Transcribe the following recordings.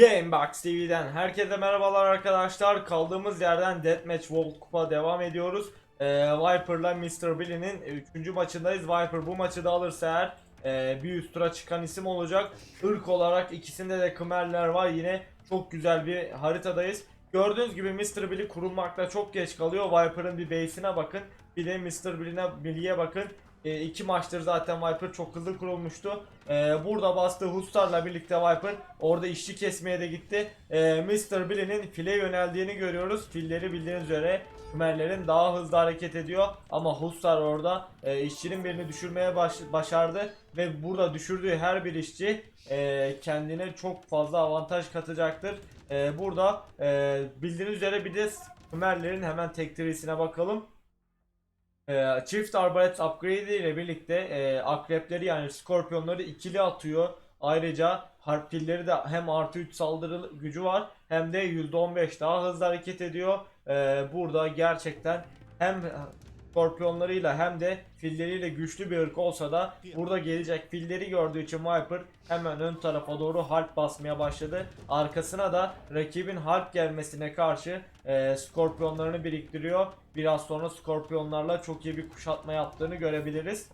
Gamebox TV'den herkese merhabalar arkadaşlar. Kaldığımız yerden Deathmatch World Cup'a devam ediyoruz. Ee, Viper'la Mr. Billy'nin 3. maçındayız. Viper bu maçı da alırsa eğer e, bir üst tura çıkan isim olacak. Irk olarak ikisinde de Khmerler var. Yine çok güzel bir haritadayız. Gördüğünüz gibi Mr. Billy kurulmakta çok geç kalıyor. Viper'ın bir base'ine bakın. Bir de Mr. Billy'ye bakın. E, iki maçtır zaten Viper çok hızlı kurulmuştu. E, burada bastığı Hustar'la birlikte Viper orada işçi kesmeye de gitti. E, Mr. Billy'nin file yöneldiğini görüyoruz. Filleri bildiğiniz üzere Khmerlerin daha hızlı hareket ediyor. Ama Hustar orada e, işçinin birini düşürmeye baş- başardı. Ve burada düşürdüğü her bir işçi e, kendine çok fazla avantaj katacaktır. E, burada e, bildiğiniz üzere bir de Khmerlerin hemen tektirisine bakalım. Ee, çift arbalet upgrade ile birlikte e, akrepleri yani skorpiyonları ikili atıyor. Ayrıca harpilleri de hem artı 3 saldırı gücü var hem de %15 daha hızlı hareket ediyor. Ee, burada gerçekten hem skorpiyonlarıyla hem de filleriyle güçlü bir ırk olsa da burada gelecek filleri gördüğü için Viper hemen ön tarafa doğru harp basmaya başladı. Arkasına da rakibin harp gelmesine karşı e, skorpiyonlarını biriktiriyor. Biraz sonra skorpiyonlarla çok iyi bir kuşatma yaptığını görebiliriz.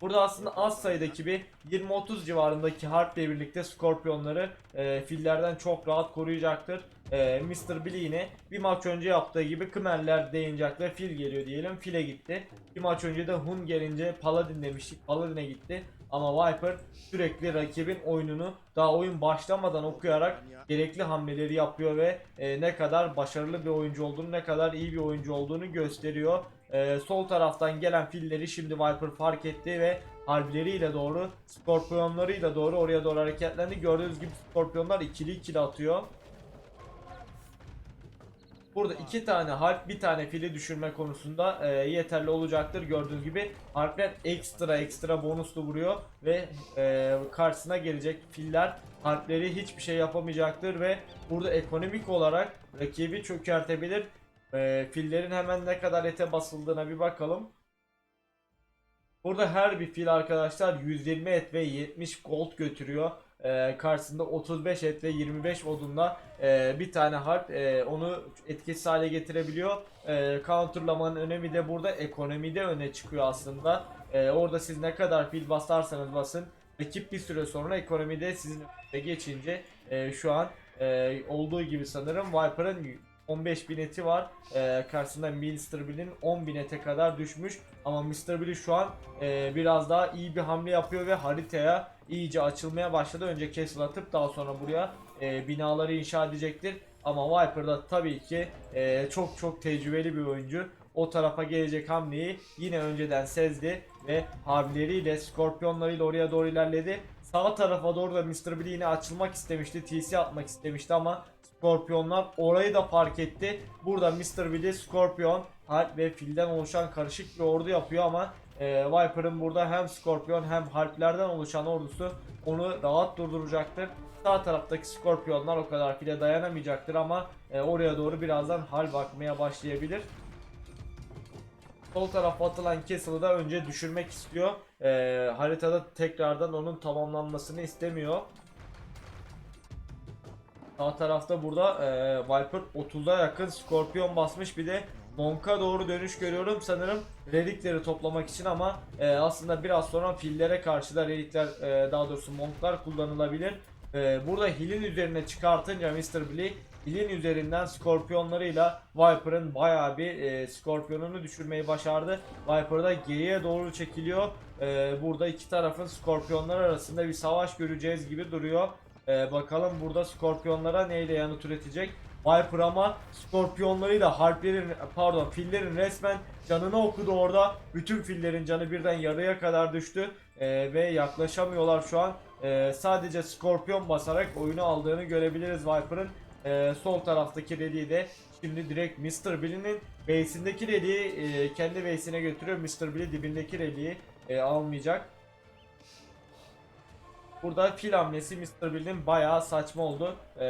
Burada aslında az sayıdaki bir 20-30 civarındaki harp ile birlikte skorpiyonları e, fillerden çok rahat koruyacaktır. E, Mr. Billy yine bir maç önce yaptığı gibi Khmerler deyince fil geliyor diyelim. File gitti. Bir maç önce de Hun gelince Paladin demiştik. Paladin'e gitti. Ama Viper sürekli rakibin oyununu daha oyun başlamadan okuyarak gerekli hamleleri yapıyor ve e, ne kadar başarılı bir oyuncu olduğunu, ne kadar iyi bir oyuncu olduğunu gösteriyor. E, sol taraftan gelen filleri şimdi Viper fark etti ve harbileriyle doğru, skorpiyonlarıyla doğru oraya doğru hareketlendi. Gördüğünüz gibi skorpiyonlar ikili ikili atıyor. Burada iki tane harp bir tane fili düşürme konusunda e, yeterli olacaktır. Gördüğünüz gibi harpler ekstra ekstra bonuslu vuruyor ve e, karşısına gelecek filler harpleri hiçbir şey yapamayacaktır ve burada ekonomik olarak rakibi çökertebilir. E, fillerin hemen ne kadar ete basıldığına bir bakalım. Burada her bir fil arkadaşlar 120 et ve 70 gold götürüyor. Ee, karşısında 35 et ve 25 odunla e, bir tane harp e, onu etkisiz hale getirebiliyor. E, counterlamanın önemi de burada ekonomide öne çıkıyor aslında. E, orada siz ne kadar fil basarsanız basın rakip bir süre sonra ekonomide sizin geçince e, şu an e, olduğu gibi sanırım Viper'ın 15.000 eti var. Ee, karşısında Mr. Bill'in 10.000 ete kadar düşmüş. Ama Mr. Bill şu an e, biraz daha iyi bir hamle yapıyor ve haritaya iyice açılmaya başladı. Önce castle atıp daha sonra buraya e, binaları inşa edecektir. Ama Viper'da tabii ki e, çok çok tecrübeli bir oyuncu. O tarafa gelecek hamleyi yine önceden sezdi ve harbileriyle, skorpiyonlarıyla oraya doğru ilerledi. Sağ tarafa doğru da Mr. Bill yine açılmak istemişti. TC atmak istemişti ama Skorpiyonlar orayı da fark etti. Burada Mr. Billy, Scorpion, Harp ve Fil'den oluşan karışık bir ordu yapıyor ama e, Viper'ın burada hem Scorpion hem Harp'lerden oluşan ordusu onu rahat durduracaktır. Sağ taraftaki Scorpionlar o kadar file dayanamayacaktır ama e, oraya doğru birazdan hal bakmaya başlayabilir. Sol tarafa atılan Castle'ı da önce düşürmek istiyor. E, haritada tekrardan onun tamamlanmasını istemiyor. Sağ tarafta burada e, Viper 30'a yakın Scorpion basmış bir de Monk'a doğru dönüş görüyorum sanırım relikleri toplamak için ama e, aslında biraz sonra fillere karşı da relikler e, daha doğrusu Monk'lar kullanılabilir. E, burada Hill'in üzerine çıkartınca Mr. Billy Hill'in üzerinden Scorpionlarıyla Viper'ın bayağı bir e, Scorpion'unu düşürmeyi başardı. Viper da geriye doğru çekiliyor. E, burada iki tarafın Scorpionlar arasında bir savaş göreceğiz gibi duruyor. Ee, bakalım burada skorpiyonlara neyle yanıt üretecek. Viper ama skorpiyonlarıyla harplerin pardon fillerin resmen canını okudu orada. Bütün fillerin canı birden yarıya kadar düştü. Ee, ve yaklaşamıyorlar şu an. Ee, sadece skorpiyon basarak oyunu aldığını görebiliriz Viper'ın. Ee, sol taraftaki reliği de şimdi direkt Mr. Billy'nin base'indeki reliği e, kendi base'ine götürüyor. Mr. Billy dibindeki reliği e, almayacak. Burada fil hamlesi Mr. Bill'in bayağı saçma oldu. Ee,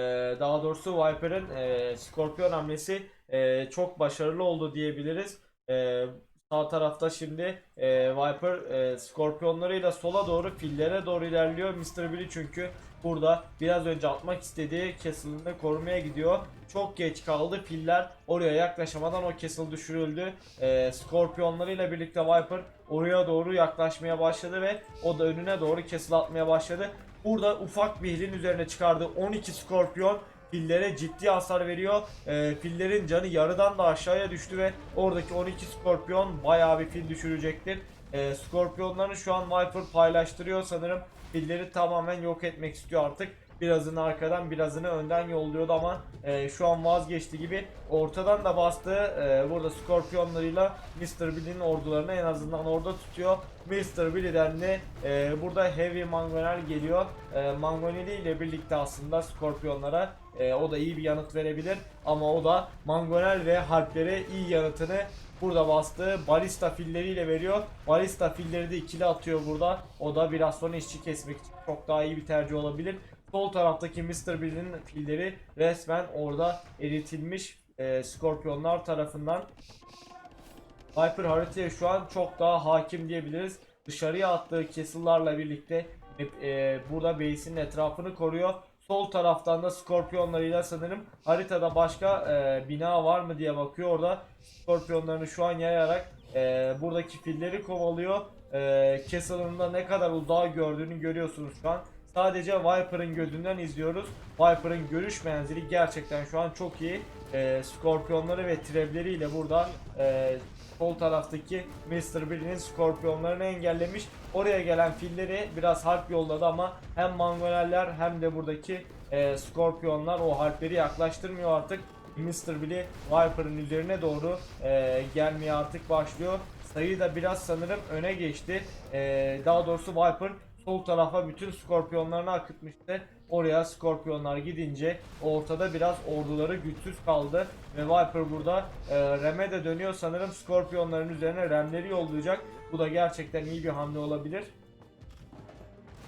daha doğrusu Viper'ın e, Scorpion hamlesi e, çok başarılı oldu diyebiliriz. E, sağ tarafta şimdi e, Viper e, Scorpionlarıyla sola doğru fillere doğru ilerliyor. Mr. Billy çünkü burada biraz önce atmak istediği Castle'ını korumaya gidiyor. Çok geç kaldı. Filler oraya yaklaşamadan o Castle düşürüldü. Ee, Skorpiyonlarıyla birlikte Viper oraya doğru yaklaşmaya başladı ve o da önüne doğru Castle atmaya başladı. Burada ufak bir hilin üzerine çıkardı. 12 Skorpiyon fillere ciddi hasar veriyor. Ee, fillerin canı yarıdan da aşağıya düştü ve oradaki 12 Skorpiyon bayağı bir fil düşürecektir. Ee, Skorpiyonlarını şu an Viper paylaştırıyor sanırım. Filleri tamamen yok etmek istiyor artık. Birazını arkadan birazını önden yolluyordu ama e, şu an vazgeçti gibi. Ortadan da bastı. E, burada Skorpiyonlarıyla Mr. Billy'nin ordularını en azından orada tutuyor. Mr. Billy'den de e, burada Heavy Mangonel geliyor. E, Mangoneli ile birlikte aslında Skorpiyonlara e, o da iyi bir yanıt verebilir. Ama o da Mangonel ve Harplere iyi yanıtını burada bastığı balista filleriyle veriyor. Balista filleri de ikili atıyor burada. O da biraz sonra işçi kesmek için çok daha iyi bir tercih olabilir. Sol taraftaki Mr. Bill'in filleri resmen orada eritilmiş e, Skorpiyonlar tarafından. Viper haritaya şu an çok daha hakim diyebiliriz. Dışarıya attığı castle'larla birlikte e, burada base'in etrafını koruyor. Sol taraftan da Skorpiyonlarıyla sanırım haritada başka e, bina var mı diye bakıyor. Orada Skorpiyonlarını şu an yayarak e, buradaki filleri kovalıyor. E, Castle'ın da ne kadar uzağa gördüğünü görüyorsunuz şu an. Sadece Viper'ın gözünden izliyoruz. Viper'ın görüş menzili gerçekten şu an çok iyi. E, Skorpiyonları ve trebleriyle burada e, sol taraftaki Mr. Billy'nin Skorpiyonlarını engellemiş. Oraya gelen filleri biraz harp yolladı ama hem Mangoneller hem de buradaki e, Skorpiyonlar o harpleri yaklaştırmıyor artık. Mr. Billy Viper'ın üzerine doğru e, gelmeye artık başlıyor. Sayı da biraz sanırım öne geçti. E, daha doğrusu Viper sol tarafa bütün skorpiyonlarını akıtmıştı. Oraya skorpiyonlar gidince ortada biraz orduları güçsüz kaldı. Ve Viper burada e, Rem'e de dönüyor sanırım skorpiyonların üzerine Rem'leri yollayacak. Bu da gerçekten iyi bir hamle olabilir.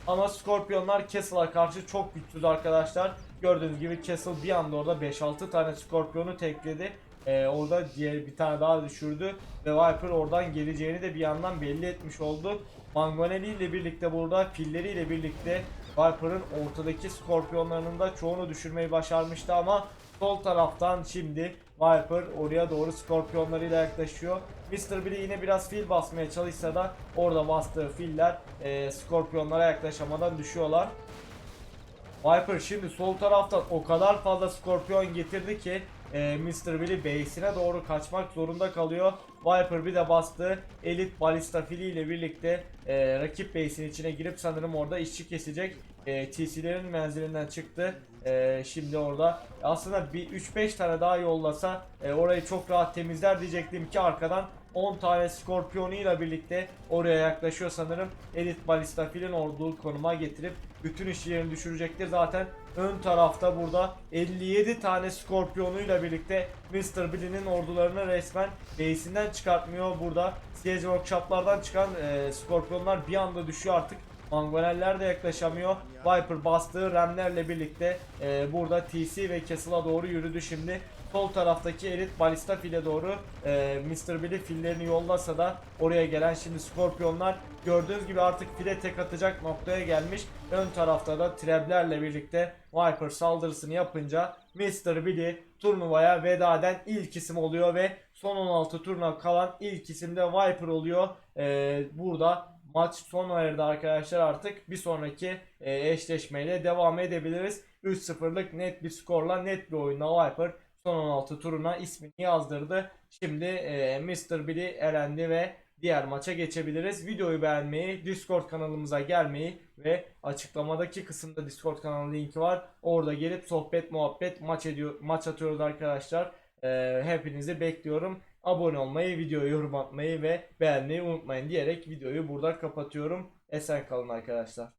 Ama Skorpiyonlar Castle'a karşı çok güçsüz arkadaşlar. Gördüğünüz gibi Castle bir anda orada 5-6 tane Skorpiyonu tekledi. Ee, orada diğer bir tane daha düşürdü ve Viper oradan geleceğini de bir yandan belli etmiş oldu. Mangoneli ile birlikte burada filleriyle birlikte Viper'ın ortadaki Skorpiyonlarının da çoğunu düşürmeyi başarmıştı ama sol taraftan şimdi Viper oraya doğru Skorpiyonlarıyla yaklaşıyor. Mr. Billy yine biraz fil basmaya çalışsa da orada bastığı filler e, Skorpiyonlara yaklaşamadan düşüyorlar. Viper şimdi sol taraftan o kadar fazla Skorpiyon getirdi ki e, Mr. Billy base'ine doğru kaçmak zorunda kalıyor. Viper bir de bastı. Elit Balista Fili ile birlikte e, rakip base'in içine girip sanırım orada işçi kesecek. E, TC'lerin menzilinden çıktı. E, şimdi orada aslında bir 3-5 tane daha yollasa e, orayı çok rahat temizler diyecektim ki arkadan 10 tane Skorpiyonuyla birlikte oraya yaklaşıyor sanırım. Elit Balista Fil'in olduğu konuma getirip bütün işçilerini düşürecektir. Zaten ön tarafta burada 57 tane Skorpiyonuyla birlikte Mr. Billy'nin ordularını resmen base'inden çıkartmıyor. Burada Siege Workshop'lardan çıkan e, Skorpiyonlar bir anda düşüyor artık. Mangoneller de yaklaşamıyor. Viper bastığı remlerle birlikte e, burada TC ve Castle'a doğru yürüdü şimdi. Sol taraftaki elit balista file doğru e, Mr. Billy fillerini yollasa da oraya gelen şimdi Skorpiyonlar gördüğünüz gibi artık file tek atacak noktaya gelmiş. Ön tarafta da treblerle birlikte Viper saldırısını yapınca Mr. Billy turnuvaya veda eden ilk isim oluyor ve son 16 turuna kalan ilk isim de Viper oluyor. E, burada maç sona erdi arkadaşlar artık bir sonraki e, eşleşmeyle devam edebiliriz. 3-0'lık net bir skorla net bir oyunla Viper son 16 turuna ismini yazdırdı. Şimdi e, Mr. Billy elendi ve diğer maça geçebiliriz. Videoyu beğenmeyi, Discord kanalımıza gelmeyi ve açıklamadaki kısımda Discord kanalı linki var. Orada gelip sohbet, muhabbet, maç ediyor, maç atıyoruz arkadaşlar. E, hepinizi bekliyorum. Abone olmayı, videoyu yorum atmayı ve beğenmeyi unutmayın diyerek videoyu burada kapatıyorum. Esen kalın arkadaşlar.